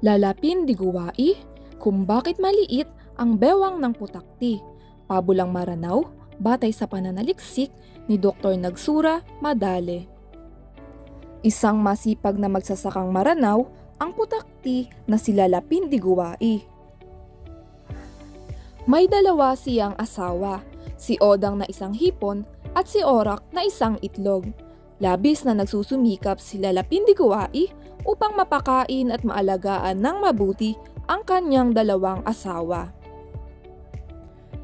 Lalapin di guwai kung bakit maliit ang bewang ng putakti. Pabulang maranaw batay sa pananaliksik ni Dr. Nagsura Madale. Isang masipag na magsasakang maranaw ang putakti na si Lalapin di guwai. May dalawa siyang asawa, si Odang na isang hipon at si Orak na isang itlog. Labis na nagsusumikap si Lalapin di guwai upang mapakain at maalagaan ng mabuti ang kanyang dalawang asawa.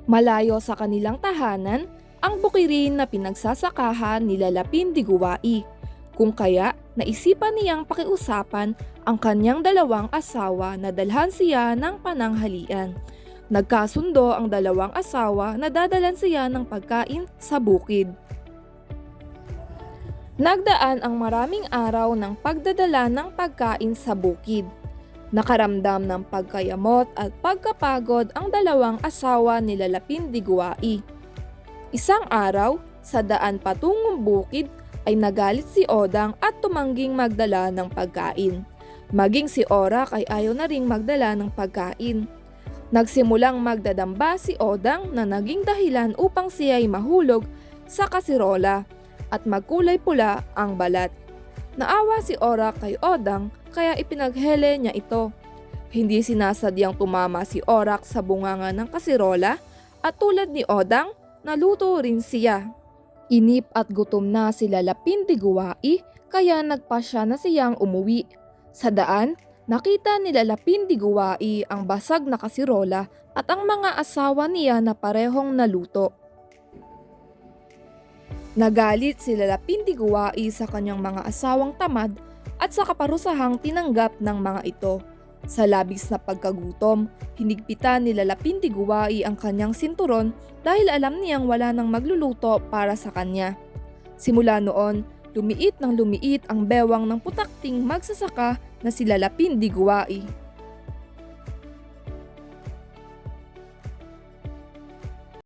Malayo sa kanilang tahanan, ang bukirin na pinagsasakahan ni Lalapin di Guwai. Kung kaya, naisipan niyang pakiusapan ang kanyang dalawang asawa na dalhan siya ng pananghalian. Nagkasundo ang dalawang asawa na dadalan siya ng pagkain sa bukid. Nagdaan ang maraming araw ng pagdadala ng pagkain sa bukid. Nakaramdam ng pagkayamot at pagkapagod ang dalawang asawa ni Lalapin di Guwai. Isang araw, sa daan patungong bukid ay nagalit si Odang at tumangging magdala ng pagkain. Maging si Orak ay ayaw na ring magdala ng pagkain. Nagsimulang magdadamba si Odang na naging dahilan upang siya'y mahulog sa kasirola at magkulay pula ang balat. Naawa si Orak kay Odang kaya ipinaghele niya ito. Hindi sinasadyang tumama si Orak sa bunganga ng kasirola at tulad ni Odang, naluto rin siya. Inip at gutom na si Lalapin di Guwai kaya nagpasya na siyang umuwi. Sa daan, nakita ni Lalapin di Guwai ang basag na kasirola at ang mga asawa niya na parehong naluto. Nagalit si Lalapin di Guwai sa kanyang mga asawang tamad at sa kaparusahang tinanggap ng mga ito. Sa labis na pagkagutom, hinigpitan ni Lalapin di Guwai ang kanyang sinturon dahil alam niyang wala nang magluluto para sa kanya. Simula noon, lumiit ng lumiit ang bewang ng putakting magsasaka na si Lalapin di Guwai.